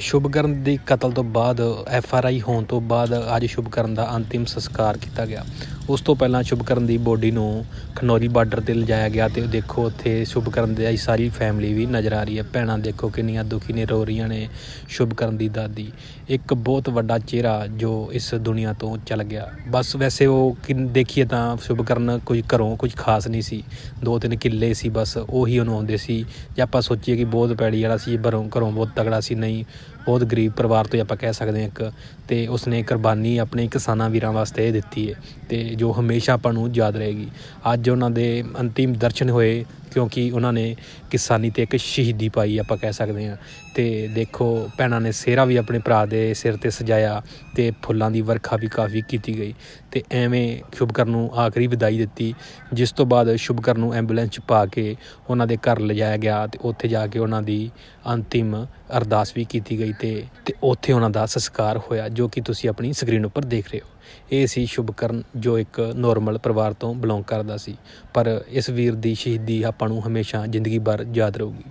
ਸ਼ੁਭਕਰਨ ਦੀ ਕਤਲ ਤੋਂ ਬਾਅਦ ਐਫ ਆਰ ਆਈ ਹੋਣ ਤੋਂ ਬਾਅਦ ਅੱਜ ਸ਼ੁਭਕਰਨ ਦਾ ਅੰਤਿਮ ਸੰਸਕਾਰ ਕੀਤਾ ਗਿਆ। ਉਸ ਤੋਂ ਪਹਿਲਾਂ ਸ਼ੁਭਕਰਨ ਦੀ ਬੋਡੀ ਨੂੰ ਖਨੌਰੀ ਬਾਰਡਰ ਤੇ ਲਿਜਾਇਆ ਗਿਆ ਤੇ ਦੇਖੋ ਉੱਥੇ ਸ਼ੁਭਕਰਨ ਦੀ ਸਾਰੀ ਫੈਮਿਲੀ ਵੀ ਨਜ਼ਰ ਆ ਰਹੀ ਹੈ। ਭੈਣਾਂ ਦੇਖੋ ਕਿੰਨੀਆਂ ਦੁਖੀ ਨੇ, ਰੋ ਰਹੀਆਂ ਨੇ ਸ਼ੁਭਕਰਨ ਦੀ ਦਾਦੀ। ਇੱਕ ਬਹੁਤ ਵੱਡਾ ਚਿਹਰਾ ਜੋ ਇਸ ਦੁਨੀਆ ਤੋਂ ਚਲ ਗਿਆ। ਬਸ ਵੈਸੇ ਉਹ ਕਿਨ ਦੇਖੀਏ ਤਾਂ ਸ਼ੁਭਕਰਨ ਕੋਈ ਘਰੋਂ ਕੁਝ ਖਾਸ ਨਹੀਂ ਸੀ। ਦੋ ਤਿੰਨ ਕਿੱਲੇ ਸੀ ਬਸ, ਉਹੀ ਉਹਨੂੰ ਆਉਂਦੇ ਸੀ। ਜੇ ਆਪਾਂ ਸੋਚੀਏ ਕਿ ਬਹੁਤ ਪੈੜੀ ਵਾਲਾ ਸੀ, ਘਰੋਂ ਘਰੋਂ ਬਹੁਤ ਤਗੜਾ ਸੀ, ਨਹੀਂ ਬਹੁਤ ਗਰੀਬ ਪਰਿਵਾਰ ਤੋਂ ਹੀ ਆਪਾਂ ਕਹਿ ਸਕਦੇ ਹਾਂ ਇੱਕ ਅਤੇ ਉਸਨੇ ਕੁਰਬਾਨੀ ਆਪਣੇ ਕਿਸਾਨਾਂ ਵੀਰਾਂ ਵਾਸਤੇ ਦਿੱਤੀ ਹੈ ਅਤੇ ਜੋ ਹਮੇਸ਼ਾ ਆਪਾਂ ਨੂੰ ਯਾਦ ਰਹੇਗੀ। ਅੱਜ ਉਹਨਾਂ ਦੇ ਅੰਤਿਮ ਦਰਸ਼ਨ ਹੋਏ ਕਿਉਂਕਿ ਉਹਨਾਂ ਨੇ ਕਿਸਾਨੀ ਤੇ ਇੱਕ ਸ਼ਹੀਦੀ ਪਾਈ ਆਪਾਂ ਕਹਿ ਸਕਦੇ ਹਾਂ। ਤੇ ਦੇਖੋ, ਭੈਣਾਂ ਨੇ ਸਿਹਰਾ ਵੀ ਆਪਣੇ ਭਰਾ ਦੇ ਸਿਰ ਤੇ ਸਜਾਇਆ ਤੇ ਫੁੱਲਾਂ ਦੀ ਵਰਖਾ ਵੀ ਕਾਫੀ ਕੀਤੀ ਗਈ। ਤੇ ਐਵੇਂ ਸ਼ੁਭਕਰਨ ਨੂੰ ਆਖਰੀ ਵਿਦਾਈ ਦਿੱਤੀ, ਜਿਸ ਤੋਂ ਬਾਅਦ ਸ਼ੁਭਕਰਨ ਨੂੰ ਐਂਬੂਲੈਂਸ 'ਚ ਪਾ ਕੇ ਉਹਨਾਂ ਦੇ ਘਰ ਲਿਜਾਇਆ ਗਿਆ ਤੇ ਉੱਥੇ ਜਾ ਕੇ ਉਹਨਾਂ ਦੀ ਅੰਤਿਮ ਅਰਦਾਸ ਵੀ ਕੀਤੀ ਗਈ ਤੇ ਤੇ ਉੱਥੇ ਉਹਨਾਂ ਦਾ ਸੰਸਕਾਰ ਹੋਇਆ, ਜੋ ਕਿ ਤੁਸੀਂ ਆਪਣੀ ਸਕਰੀਨ ਉੱਪਰ ਦੇਖ ਰਹੇ ਹੋ। ਇਹ ਸੀ ਸ਼ੁਭਕਰਨ, ਜੋ ਇੱਕ ਨੋਰਮਲ ਪਰਿਵਾਰ ਤੋਂ ਬਿਲੋਂਗ ਕਰਦਾ ਸੀ। ਪਰ ਇਸ ਵੀਰ ਦੀ ਸ਼ਹੀਦੀ ਆਪਾਂ ਨੂੰ ਹਮੇਸ਼ਾ ਜ਼ਿੰਦਗੀ ਭਰ ਯਾਦ ਰਹੂਗੀ।